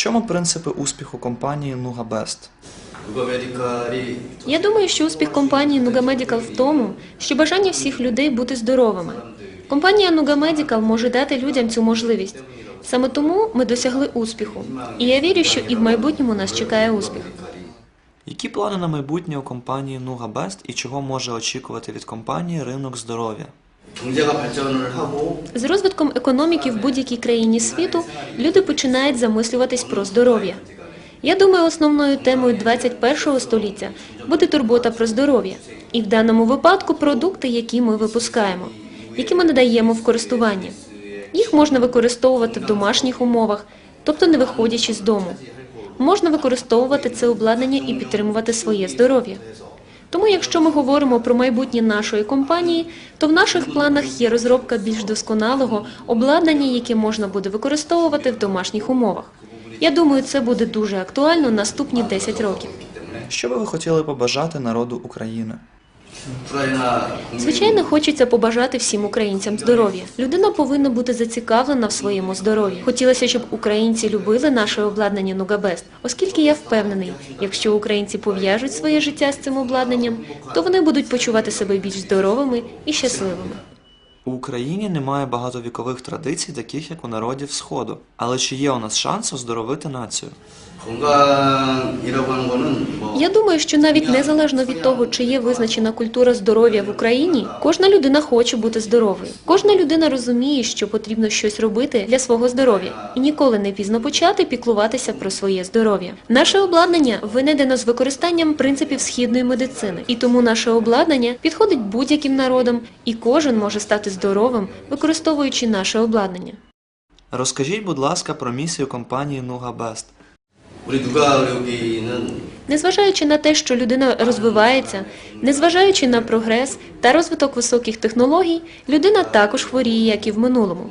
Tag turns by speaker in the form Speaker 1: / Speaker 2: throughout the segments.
Speaker 1: чому принципи успіху компанії
Speaker 2: Нугабест?
Speaker 3: Я думаю, що успіх компанії Нугамедікал в тому, що бажання всіх людей бути здоровими. Компанія Нугамедікал може дати людям цю можливість. Саме тому ми досягли успіху. І я вірю, що і в майбутньому нас чекає успіх.
Speaker 1: Які плани на майбутнє у компанії Нугабест і чого може очікувати від компанії ринок здоров'я?
Speaker 2: 경제가 발전을 하고
Speaker 3: З розвитком економіки в будь-якій країні світу люди починають замислюватись про здоров'я. Я думаю, основною темою 21 століття буде турбота про здоров'я, і в даному випадку продукти, які ми випускаємо, які ми надаємо в користування. Їх можна використовувати в домашніх умовах, тобто не виходячи з дому. Можна використовувати це обладнання і підтримувати своє здоров'я. Тому, якщо ми говоримо про майбутнє нашої компанії, то в наших планах є розробка більш досконалого обладнання, яке можна буде використовувати в домашніх умовах. Я думаю, це буде дуже актуально наступні 10 років.
Speaker 1: Що би ви хотіли побажати народу України?
Speaker 3: Звичайно, хочеться побажати всім українцям здоров'я. Людина повинна бути зацікавлена в своєму здоров'ї. Хотілося, щоб українці любили наше обладнання Нугабест, оскільки я впевнений, якщо українці пов'яжуть своє життя з цим обладнанням, то вони будуть почувати себе більш здоровими і щасливими.
Speaker 1: У Україні немає багатовікових традицій, таких як у народів Сходу. Але чи є у нас шанс оздоровити націю?
Speaker 3: Я думаю, що навіть незалежно від того, чи є визначена культура здоров'я в Україні, кожна людина хоче бути здоровою. Кожна людина розуміє, що потрібно щось робити для свого здоров'я, і ніколи не пізно почати піклуватися про своє здоров'я. Наше обладнання винайдено з використанням принципів східної медицини, і тому наше обладнання підходить будь-яким народам, і кожен може стати здоровим, використовуючи наше обладнання.
Speaker 1: Розкажіть, будь ласка, про місію компанії
Speaker 2: Нуга Нугабест –
Speaker 3: Незважаючи на те, що людина розвивається, незважаючи на прогрес та розвиток високих технологій, людина також хворіє, як і в минулому.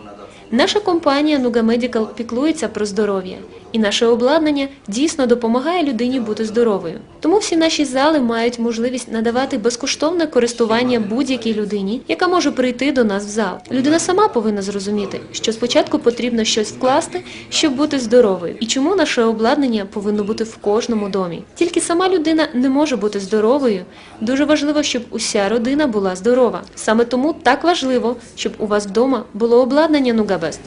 Speaker 3: Наша компанія Nuga Medical піклується про здоров'я, і наше обладнання дійсно допомагає людині бути здоровою. Тому всі наші зали мають можливість надавати безкоштовне користування будь-якій людині, яка може прийти до нас в зал. Людина сама повинна зрозуміти, що спочатку потрібно щось вкласти, щоб бути здоровою, і чому наше обладнання повинно бути в кожному домі. Тільки сама людина не може бути здоровою. Дуже важливо, щоб уся родина була здорова. Саме тому так важливо, щоб у вас вдома було обладнання Нугабест.